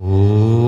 ॐ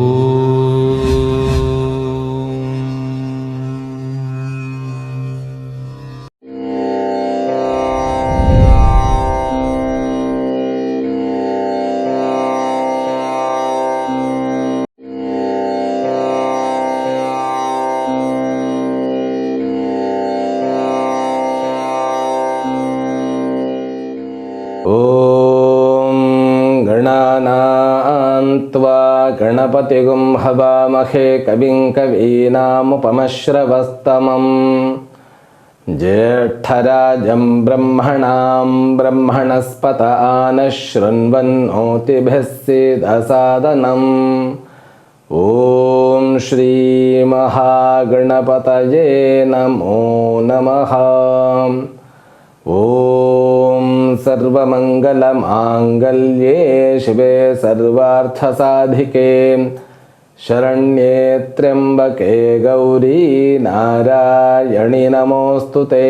गणपतिगुं हवामहे कविं कवीनामुपमश्रवस्तमम्। ज्येष्ठराजं ब्रह्मणां ब्रह्मणस्पत आनः शृण्वन्नोतिभिः सीदसादनम् ॐ श्रीमहागणपतये नमो नमः। ॐ सर्वमङ्गलमाङ्गल्ये शिवे सर्वार्थसाधिके। शरण्ये त्र्यम्बके गौरी नारायणि नमोऽस्तु ते।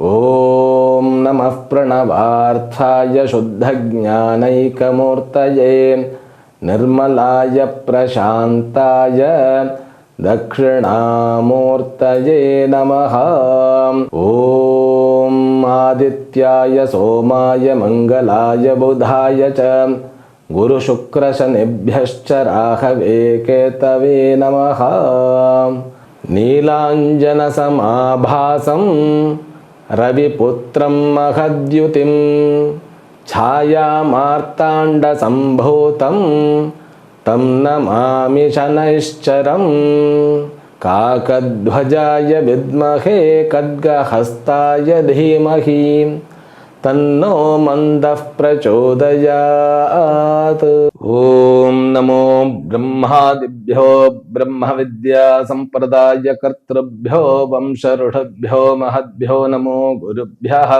ॐ नमः प्रणवार्थाय शुद्धज्ञानैकमूर्तये। निर्मलाय प्रशान्ताय दक्षिणामूर्तये नमः। ॐ आदित्याय सोमाय मङ्गलाय बुधाय च गुरुशुक्रशनिभ्यश्च राहवे केतवे नमः नीलाञ्जनसमाभासं रविपुत्रं महद्युतिं छायामार्ताण्डसम्भूतं तं नमामि शनैश्चरं काकध्वजाय विद्महे खड्गहस्ताय धीमहि तन्नो मन्दः प्रचोदयात्। ॐ नमो ब्रह्मादिभ्यो ब्रह्मविद्यासम्प्रदायकर्तृभ्यो वंशऋषभ्यो महद्भ्यो नमो गुरुभ्यः।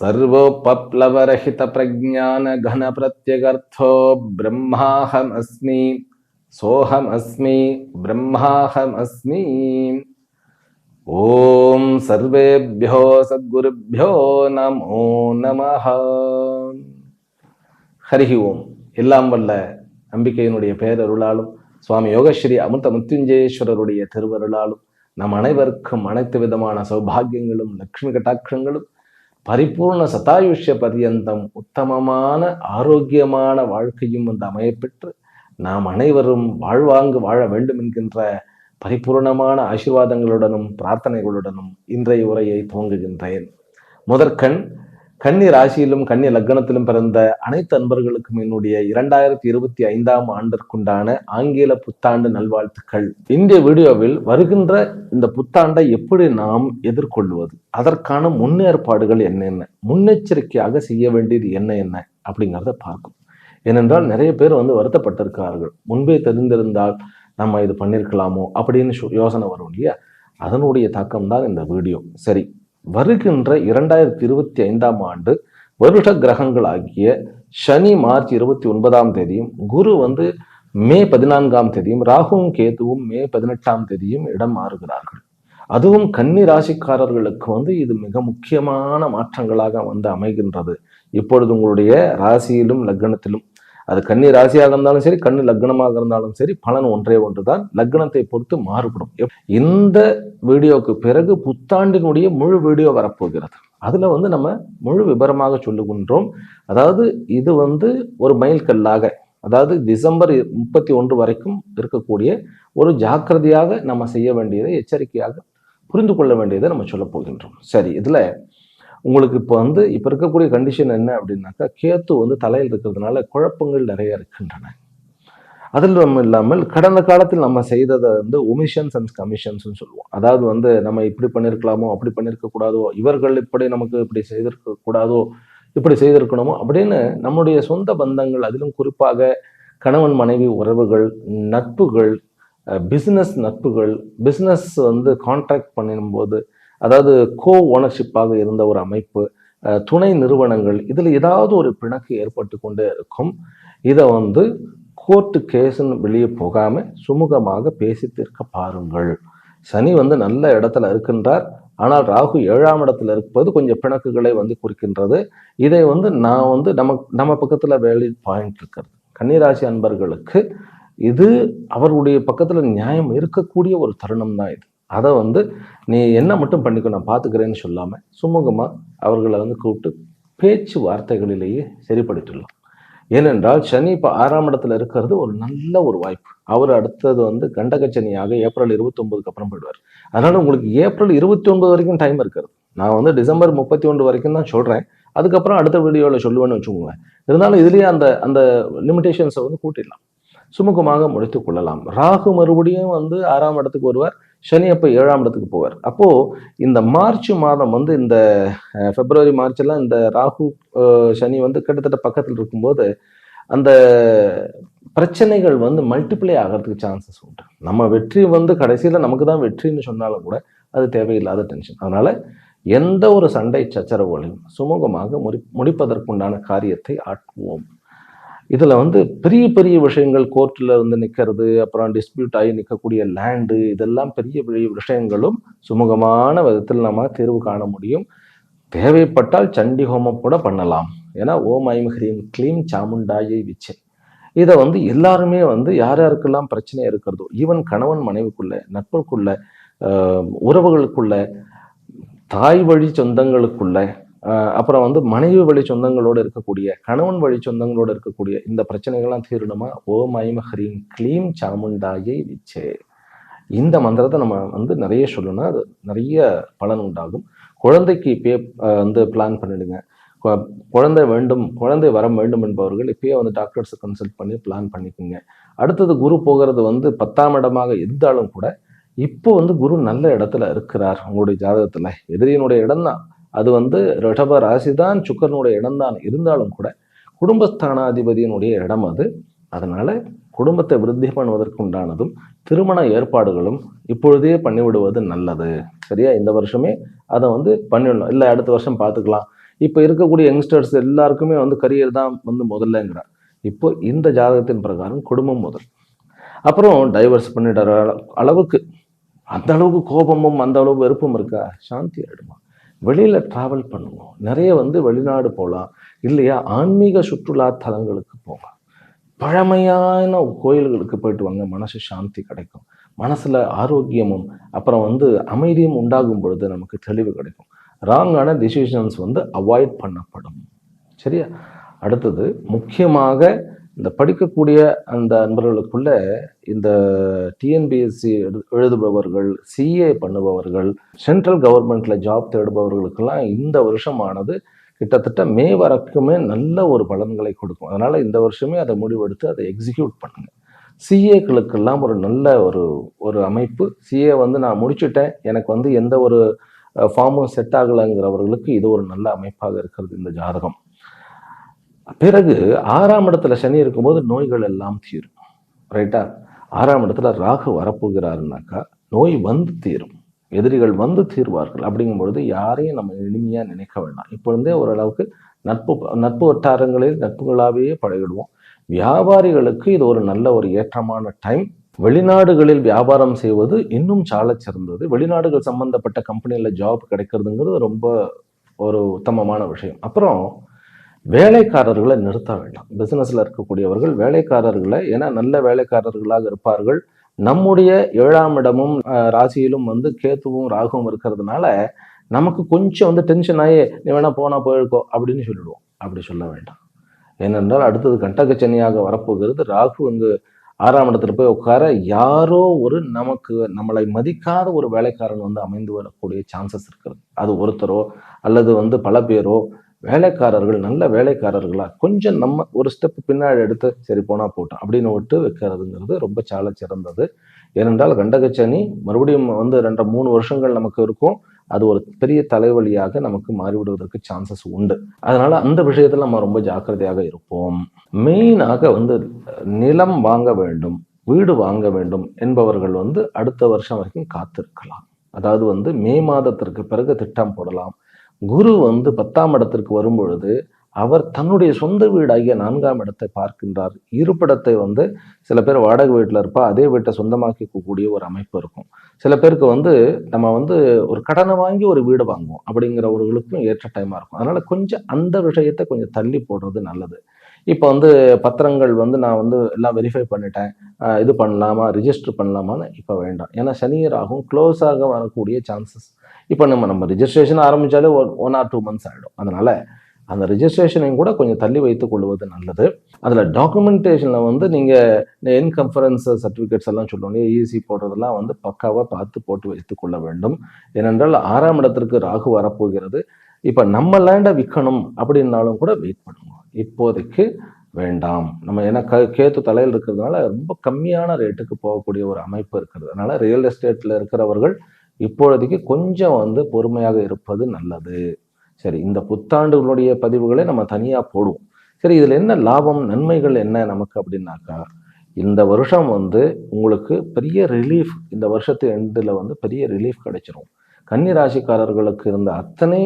सर्वोपप्लवरहितप्रज्ञानघनप्रत्यगर्थो ब्रह्माहमस्मि सोऽहमस्मि ब्रह्माहमस्मि ॐ सर्वेभ्यो सद्गुरुभ्यो நமோ நமஹ ஹரிஹி ஓம் எல்லாம் வல்ல நம்பிக்கையினுடைய பேரருளாலும் சுவாமி யோகஸ்ரீ அமிர்த முத்துஞ்சேஸ்வரருடைய திருவருளாலும் நம் அனைவருக்கும் அனைத்து விதமான சௌபாகியங்களும் லக்ஷ்மி கட்டாட்சங்களும் பரிபூர்ண சதாயுஷ்ய பரியந்தம் உத்தமமான ஆரோக்கியமான வாழ்க்கையும் வந்து அமையப்பெற்று நாம் அனைவரும் வாழ்வாங்கு வாழ வேண்டும் என்கின்ற பரிபூர்ணமான ஆசீர்வாதங்களுடனும் பிரார்த்தனைகளுடனும் இன்றைய உரையை துவங்குகின்றேன். முதற்கண் கன்னி ராசியிலும் கன்னி லக்னத்திலும் பிறந்த அனைத்து அன்பர்களுக்கும் என்னுடைய இரண்டாயிரத்தி இருபத்தி ஐந்தாம் ஆண்டிற்குண்டான ஆங்கில புத்தாண்டு நல்வாழ்த்துக்கள். இந்திய வீடியோவில் வருகின்ற இந்த புத்தாண்டை எப்படி நாம் எதிர்கொள்வது? அதற்கான முன்னேற்பாடுகள் என்னென்ன? முன்னெச்சரிக்கையாக செய்ய வேண்டியது என்ன என்ன? அப்படிங்கிறத பார்க்கும். ஏனென்றால் நிறைய பேர் வந்து வருத்தப்பட்டிருக்கிறார்கள். முன்பே தெரிந்திருந்தால் நம்ம இது பண்ணியிருக்கலாமோ அப்படின்னு சு- யோசனை வரும் இல்லையா? அதனுடைய தாக்கம் தான் இந்த வீடியோ. சரி வருகின்ற இரண்டாயிரத்தி இருபத்தி ஐந்தாம் ஆண்டு வருட கிரகங்கள் ஆகிய சனி மார்ச் இருபத்தி ஒன்பதாம் தேதியும் குரு வந்து மே பதினான்காம் தேதியும் ராகுவும் கேதுவும் மே பதினெட்டாம் தேதியும் இடம் மாறுகிறார்கள். அதுவும் கன்னி ராசிக்காரர்களுக்கு வந்து இது மிக முக்கியமான மாற்றங்களாக வந்து அமைகின்றது. இப்பொழுது உங்களுடைய ராசியிலும் லக்னத்திலும் அது கன்னி ராசியாக இருந்தாலும் சரி கண்ணு லக்னமாக இருந்தாலும் சரி பலன் ஒன்றே ஒன்று தான் லக்னத்தை பொறுத்து மாறுபடும். இந்த வீடியோக்கு பிறகு புத்தாண்டினுடைய முழு வீடியோ வரப்போகிறது. அதில் வந்து நம்ம முழு விபரமாக சொல்லுகின்றோம். அதாவது இது வந்து ஒரு மைல்கல்லாக அதாவது டிசம்பர் முப்பத்தி ஒன்று வரைக்கும் இருக்கக்கூடிய ஒரு ஜாக்கிரதையாக நம்ம செய்ய வேண்டியதை எச்சரிக்கையாக புரிந்து கொள்ள வேண்டியதை நம்ம சொல்ல போகின்றோம். சரி இதில் உங்களுக்கு இப்போ வந்து இப்போ இருக்கக்கூடிய கண்டிஷன் என்ன அப்படின்னாக்கா கேத்து வந்து தலையில் இருக்கிறதுனால குழப்பங்கள் நிறைய இருக்கின்றன. அதிலும் இல்லாமல் கடந்த காலத்தில் நம்ம செய்ததை வந்து ஒமிஷன்ஸ் அண்ட் கமிஷன்ஸ்னு சொல்லுவோம். அதாவது வந்து நம்ம இப்படி பண்ணியிருக்கலாமோ அப்படி பண்ணியிருக்க கூடாதோ இவர்கள் இப்படி நமக்கு இப்படி செய்திருக்க கூடாதோ இப்படி செய்திருக்கணுமோ அப்படின்னு நம்முடைய சொந்த பந்தங்கள் அதிலும் குறிப்பாக கணவன் மனைவி உறவுகள் நட்புகள் பிஸ்னஸ் நட்புகள் பிஸ்னஸ் வந்து கான்ட்ராக்ட் பண்ணும்போது அதாவது கோ ஓனர்ஷிப்பாக இருந்த ஒரு அமைப்பு துணை நிறுவனங்கள் இதில் ஏதாவது ஒரு பிணக்கு ஏற்பட்டு கொண்டே இருக்கும். இதை வந்து கோர்ட்டு கேஸ்ன்னு வெளியே போகாமல் சுமூகமாக பேசி தீர்க்க பாருங்கள். சனி வந்து நல்ல இடத்துல இருக்கின்றார். ஆனால் ராகு ஏழாம் இடத்துல இருப்பது கொஞ்சம் பிணக்குகளை வந்து குறிக்கின்றது. இதை வந்து நான் வந்து நம்ம நம்ம பக்கத்தில் வேலிட் பாயிண்ட் இருக்கிறது. கன்னிராசி அன்பர்களுக்கு இது அவருடைய பக்கத்தில் நியாயம் இருக்கக்கூடிய ஒரு தருணம் தான் இது. அதை வந்து நீ என்ன மட்டும் பண்ணிக்கோ நான் பார்த்துக்கிறேன்னு சொல்லாமல் சுமூகமாக அவர்களை வந்து கூப்பிட்டு பேச்சு வார்த்தைகளிலேயே சரிப்படுத்திடலாம் ஏனென்றால் சனி இப்போ ஆறாம் இடத்துல இருக்கிறது ஒரு நல்ல ஒரு வாய்ப்பு. அவர் அடுத்தது வந்து கண்டக சனியாக ஏப்ரல் இருபத்தி ஒன்பதுக்கு அப்புறம் போயிடுவார். அதனால உங்களுக்கு ஏப்ரல் இருபத்தி ஒன்பது வரைக்கும் டைம் இருக்கிறது. நான் வந்து டிசம்பர் முப்பத்தி ஒன்று வரைக்கும் தான் சொல்கிறேன் அதுக்கப்புறம் அடுத்த வீடியோவில் சொல்லுவேன்னு வச்சுக்கோங்க இருந்தாலும் இதுலேயே அந்த அந்த லிமிடேஷன்ஸை வந்து கூட்டிடலாம். சுமூகமாக முடித்து கொள்ளலாம். ராகு மறுபடியும் வந்து ஆறாம் இடத்துக்கு வருவார். சனி அப்போ ஏழாம் இடத்துக்கு போவார். அப்போது இந்த மார்ச் மாதம் வந்து இந்த பிப்ரவரி மார்ச் இந்த ராகு சனி வந்து கிட்டத்தட்ட பக்கத்தில் இருக்கும்போது அந்த பிரச்சனைகள் வந்து மல்டிப்ளை ஆகிறதுக்கு சான்சஸ் உண்டு. நம்ம வெற்றி வந்து கடைசியில் நமக்கு தான் வெற்றின்னு சொன்னாலும் கூட அது தேவையில்லாத டென்ஷன் அதனால் எந்த ஒரு சண்டை சச்சரவுகளையும் சுமூகமாக முடி முடிப்பதற்குண்டான காரியத்தை ஆற்றுவோம் இதில் வந்து பெரிய பெரிய விஷயங்கள் கோர்ட்டில் வந்து நிற்கிறது அப்புறம் டிஸ்பியூட் ஆகி நிற்கக்கூடிய லேண்டு இதெல்லாம் பெரிய பெரிய விஷயங்களும் சுமூகமான விதத்தில் நம்ம தீர்வு காண முடியும். தேவைப்பட்டால் சண்டி ஹோமம் கூட பண்ணலாம். ஏன்னா ஓம் ஐம் ஹ்ரீம் க்ளீம் சாமுண்டாயை விச்சை. இதை வந்து எல்லாருமே வந்து யார் யாருக்கெல்லாம் பிரச்சனை இருக்கிறதோ ஈவன் கணவன் மனைவிக்குள்ள நட்புக்குள்ள உறவுகளுக்குள்ள தாய் வழி சொந்தங்களுக்குள்ள அப்புறம் வந்து மனைவி வழி சொந்தங்களோடு இருக்கக்கூடிய கணவன் வழி சொந்தங்களோடு இருக்கக்கூடிய இந்த பிரச்சனைகள்லாம் தீரணுமா? ஓம் ஐம் ஹ்ரீம் க்ளீம் சாமுண்டாயை விச்சே. இந்த மந்திரத்தை நம்ம வந்து நிறைய சொல்லணும் அது நிறைய பலன் உண்டாகும். குழந்தைக்கு இப்பயே வந்து பிளான் பண்ணிடுங்க. கு- குழந்தை வேண்டும் குழந்தை வர வேண்டும் என்பவர்கள் இப்பயே வந்து டாக்டர்ஸை கன்சல்ட் பண்ணி பிளான் பண்ணிக்கோங்க. அடுத்தது குரு போகிறது வந்து பத்தாம் இடமாக இருந்தாலும் கூட இப்போ வந்து குரு நல்ல இடத்துல இருக்கிறார் உங்களுடைய ஜாதகத்தில். எதிரியினுடைய இடம்தான். அது வந்து ரிஷப ராசி தான் சுக்கரனுடைய இடம்தான் இருந்தாலும் கூட குடும்பஸ்தானாதிபதியினுடைய இடம் அது. அதனால குடும்பத்தை விருத்தி பண்ணுவதற்கு உண்டானதும் திருமண ஏற்பாடுகளும் இப்பொழுதே பண்ணிவிடுவது நல்லது. சரியா? இந்த வருஷமே அதை வந்து பண்ணிடணும். இல்லை அடுத்த வருஷம் பார்த்துக்கலாம். இப்போ இருக்கக்கூடிய யங்ஸ்டர்ஸ் எல்லாருக்குமே வந்து கரியர் தான் வந்து முதல்லங்கிறார். இப்போ இந்த ஜாதகத்தின் பிரகாரம் குடும்பம் முதல். அப்புறம் டைவர்ஸ் பண்ணிடுற அளவுக்கு அந்த அளவுக்கு கோபமும் அந்த அளவு வெறுப்பும் இருக்கா? சாந்தி ஆயிடுமா? வெளியில் ட்ராவல் பண்ணுவோம் நிறைய வந்து வெளிநாடு போகலாம். இல்லையா? ஆன்மீக சுற்றுலா தலங்களுக்கு போகலாம். பழமையான கோயில்களுக்கு போயிட்டு வாங்க. மனசு சாந்தி கிடைக்கும். மனசில் ஆரோக்கியமும் அப்புறம் வந்து அமைதியும் உண்டாகும் பொழுது நமக்கு தெளிவு கிடைக்கும். ராங்கான டிசிஷன்ஸ் வந்து அவாய்ட் பண்ணப்படும். சரியா? அடுத்தது முக்கியமாக இந்த படிக்கக்கூடிய அந்த அன்பர்களுக்குள்ள இந்த டிஎன்பிஎஸ்சி எழுதுபவர்கள் சிஏ பண்ணுபவர்கள் சென்ட்ரல் கவர்மெண்ட்ல ஜாப் தேடுபவர்களுக்கெல்லாம் இந்த வருஷமானது கிட்டத்தட்ட மே வரைக்குமே நல்ல ஒரு பலன்களை கொடுக்கும். அதனால இந்த வருஷமே அதை முடிவெடுத்து அதை எக்ஸிக்யூட் பண்ணுங்க. சிஏக்களுக்கெல்லாம் ஒரு நல்ல ஒரு ஒரு அமைப்பு. சிஏ வந்து நான் முடிச்சுட்டேன். எனக்கு வந்து எந்த ஒரு ஃபார்மும் செட் ஆகலைங்கிறவர்களுக்கு இது ஒரு நல்ல அமைப்பாக இருக்கிறது இந்த ஜாதகம். பிறகு ஆறாம் இடத்துல சனி இருக்கும்போது நோய்கள் எல்லாம் தீரும். ரைட்டா ஆறாம் இடத்துல ராகு வரப்போகிறாருனாக்கா நோய் வந்து தீரும். எதிரிகள் வந்து தீர்வார்கள். அப்படிங்கும் பொழுது யாரையும் நம்ம இனிமையாக நினைக்க வேண்டாம். இப்பொழுதே ஓரளவுக்கு நட்பு நட்பு வட்டாரங்களில் நட்புகளாகவே பழகிடுவோம். வியாபாரிகளுக்கு இது ஒரு நல்ல ஒரு ஏற்றமான டைம். வெளிநாடுகளில் வியாபாரம் செய்வது இன்னும் சாலச் சிறந்தது வெளிநாடுகள் சம்பந்தப்பட்ட கம்பெனியில் ஜாப் கிடைக்கிறதுங்கிறது ரொம்ப ஒரு உத்தமமான விஷயம். அப்புறம் வேலைக்காரர்களை நிறுத்த வேண்டாம். பிசினஸ்ல இருக்கக்கூடியவர்கள் வேலைக்காரர்களை ஏன்னா நல்ல வேலைக்காரர்களாக இருப்பார்கள். நம்முடைய ஏழாம் இடமும் ராசியிலும் வந்து கேத்துவும் ராகுவும் இருக்கிறதுனால நமக்கு கொஞ்சம் வந்து டென்ஷன் ஆகி நீ வேணா போனா போயிருக்கோ அப்படின்னு சொல்லிடுவோம். அப்படி சொல்ல வேண்டாம். ஏனென்றால் அடுத்தது கண்டகச்சனியாக வரப்போகிறது. ராகு வந்து ஆறாம் இடத்துல போய் உட்கார யாரோ ஒரு நமக்கு நம்மளை மதிக்காத ஒரு வேலைக்காரன் வந்து அமைந்து வரக்கூடிய சான்சஸ் இருக்கிறது. அது ஒருத்தரோ அல்லது வந்து பல பேரோ வேலைக்காரர்கள் நல்ல வேலைக்காரர்களா? கொஞ்சம் நம்ம ஒரு ஸ்டெப் பின்னாடி எடுத்து சரி போனா போட்டோம். அப்படின்னு விட்டு வைக்கிறதுங்கிறது ரொம்ப சால சிறந்தது. ஏனென்றால் கண்டகச்சனி மறுபடியும் வந்து ரெண்டு மூணு வருஷங்கள் நமக்கு இருக்கும். அது ஒரு பெரிய தலைவலியாக நமக்கு மாறிவிடுவதற்கு சான்சஸ் உண்டு. அதனால அந்த விஷயத்துல நம்ம ரொம்ப ஜாக்கிரதையாக இருப்போம். மெயினாக வந்து நிலம் வாங்க வேண்டும் வீடு வாங்க வேண்டும் என்பவர்கள் வந்து அடுத்த வருஷம் வரைக்கும் காத்திருக்கலாம். அதாவது வந்து மே மாதத்திற்கு பிறகு திட்டம் போடலாம். குரு வந்து பத்தாம் இடத்திற்கு வரும்பொழுது அவர் தன்னுடைய சொந்த வீடாகிய நான்காம் இடத்தை பார்க்கின்றார். இருப்பிடத்தை வந்து சில பேர் வாடகை வீட்டில் இருப்பா அதே வீட்டை சொந்தமாக்கிக்கக்கூடிய ஒரு அமைப்பு இருக்கும். சில பேருக்கு வந்து நம்ம வந்து ஒரு கடனை வாங்கி ஒரு வீடு வாங்குவோம் அப்படிங்கிறவர்களுக்கும் ஏற்ற டைமாக இருக்கும். அதனால கொஞ்சம் அந்த விஷயத்தை கொஞ்சம் தள்ளி போடுறது நல்லது. இப்போ வந்து பத்திரங்கள் வந்து நான் வந்து எல்லாம் வெரிஃபை பண்ணிட்டேன். இது பண்ணலாமா ரிஜிஸ்டர் பண்ணலாமான்னு இப்போ வேண்டாம். ஏன்னா சனியராகும் க்ளோஸாக வரக்கூடிய சான்சஸ் இப்போ நம்ம நம்ம ரிஜிஸ்ட்ரேஷன் ஆரம்பித்தாலே ஒன் ஆர் டூ மந்த்ஸ் ஆகிடும் அதனால் அந்த ரிஜிஸ்ட்ரேஷனையும் கூட கொஞ்சம் தள்ளி வைத்துக் கொள்வது நல்லது. அதில் டாக்குமெண்டேஷனில் வந்து நீங்கள் இன்கம்ஃபரன்ஸ் சர்டிஃபிகேட்ஸ் எல்லாம் சொல்லணும் ஈசி போடுறதெல்லாம் வந்து பக்காவாக பார்த்து போட்டு வைத்துக் கொள்ள வேண்டும். ஏனென்றால் ஆறாம் இடத்திற்கு ராகு வரப்போகிறது. இப்போ நம்ம லேண்டை விற்கணும் அப்படின்னாலும் கூட வெயிட் பண்ணுவோம் இப்போதைக்கு வேண்டாம். நம்ம ஏன்னா க கேத்து தலையில் இருக்கிறதுனால ரொம்ப கம்மியான ரேட்டுக்கு போகக்கூடிய ஒரு அமைப்பு இருக்கிறது. அதனால் ரியல் எஸ்டேட்டில் இருக்கிறவர்கள் இப்பொழுதைக்கு கொஞ்சம் வந்து பொறுமையாக இருப்பது நல்லது. சரி இந்த புத்தாண்டுகளுடைய பதிவுகளை நம்ம தனியாக போடுவோம். சரி இதில் என்ன லாபம் நன்மைகள் என்ன நமக்கு அப்படின்னாக்கா இந்த வருஷம் வந்து உங்களுக்கு பெரிய ரிலீஃப் இந்த வருஷத்து எண்டில் வந்து பெரிய ரிலீஃப் கிடைச்சிரும். கன்னிராசிக்காரர்களுக்கு இருந்த அத்தனை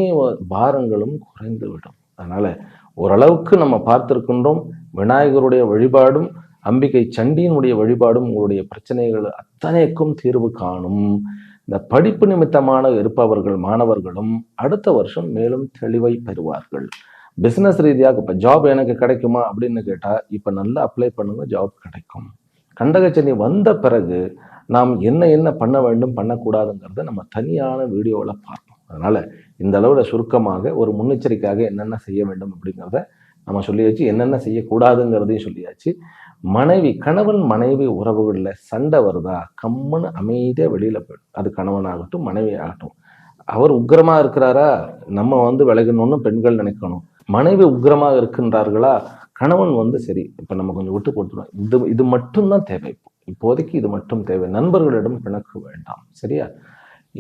பாரங்களும் குறைந்து விடும். அதனால் ஓரளவுக்கு நம்ம பார்த்துருக்கின்றோம் விநாயகருடைய வழிபாடும் அம்பிகை சண்டியினுடைய வழிபாடும் உங்களுடைய பிரச்சனைகள் அத்தனைக்கும் தீர்வு காணும். இந்த படிப்பு நிமித்தமான இருப்பவர்கள் மாணவர்களும் அடுத்த வருஷம் மேலும் தெளிவை பெறுவார்கள். பிஸ்னஸ் ரீதியாக இப்போ ஜாப் எனக்கு கிடைக்குமா அப்படின்னு கேட்டால் இப்போ நல்லா அப்ளை பண்ணுங்க ஜாப் கிடைக்கும். கண்டகச்சனி வந்த பிறகு நாம் என்ன என்ன பண்ண வேண்டும் பண்ணக்கூடாதுங்கிறத நம்ம தனியான வீடியோவில் பார்ப்போம். அதனால் இந்த அளவில் சுருக்கமாக ஒரு முன்னெச்சரிக்கையாக என்னென்ன செய்ய வேண்டும் அப்படிங்கிறத நம்ம சொல்லியாச்சு என்னென்ன செய்யக்கூடாதுங்கிறதையும் சொல்லியாச்சு. மனைவி கணவன் மனைவி உறவுகளில் சண்டை வருதா? கம்முன்னு அமைதியாக வெளியில் போயிடும் அது கணவனாகட்டும் மனைவி ஆகட்டும் அவர் உக்ரமாக இருக்கிறாரா? நம்ம வந்து விலகணும்னு பெண்கள் நினைக்கணும். மனைவி உக்கிரமாக இருக்கின்றார்களா? கணவன் வந்து சரி இப்போ நம்ம கொஞ்சம் விட்டு கொடுத்துருவோம் இது இது மட்டும்தான் தேவை. இப்போ இப்போதைக்கு இது மட்டும் தேவை. நண்பர்களிடம் பிணக்கு வேண்டாம். சரியா?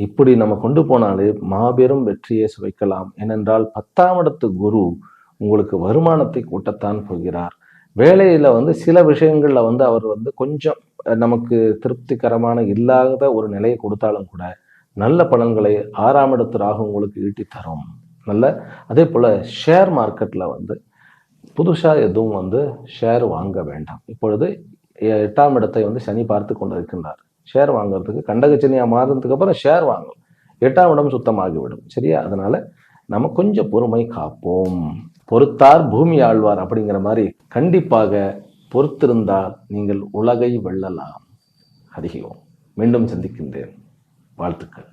இப்படி நம்ம கொண்டு போனாலே மாபெரும் வெற்றியை சுவைக்கலாம். ஏனென்றால் பத்தாம் இடத்து குரு உங்களுக்கு வருமானத்தை கூட்டத்தான் போகிறார். வேலையில் வந்து சில விஷயங்களில் வந்து அவர் வந்து கொஞ்சம் நமக்கு திருப்திகரமான இல்லாத ஒரு நிலையை கொடுத்தாலும் கூட நல்ல பலன்களை ஆறாம் இடத்து ராகு உங்களுக்கு ஈட்டி தரும் நல்ல அதே போல் ஷேர் மார்க்கெட்டில் வந்து புதுசாக எதுவும் வந்து ஷேர் வாங்க வேண்டாம். இப்பொழுது எட்டாம் இடத்தை வந்து சனி பார்த்து கொண்டிருக்கின்றார். ஷேர் வாங்குறதுக்கு கண்டகச்சனியாக மாறினதுக்கு அப்புறம் ஷேர் வாங்கும். எட்டாம் இடம் சுத்தமாகிவிடும். சரியா? அதனால் நம்ம கொஞ்சம் பொறுமை காப்போம். பொறுத்தார் பூமி ஆழ்வார் அப்படிங்கிற மாதிரி கண்டிப்பாக பொறுத்திருந்தால் நீங்கள் உலகை வெல்லலாம். அதிகம் மீண்டும் சந்திக்கின்றேன். வாழ்த்துக்கள்.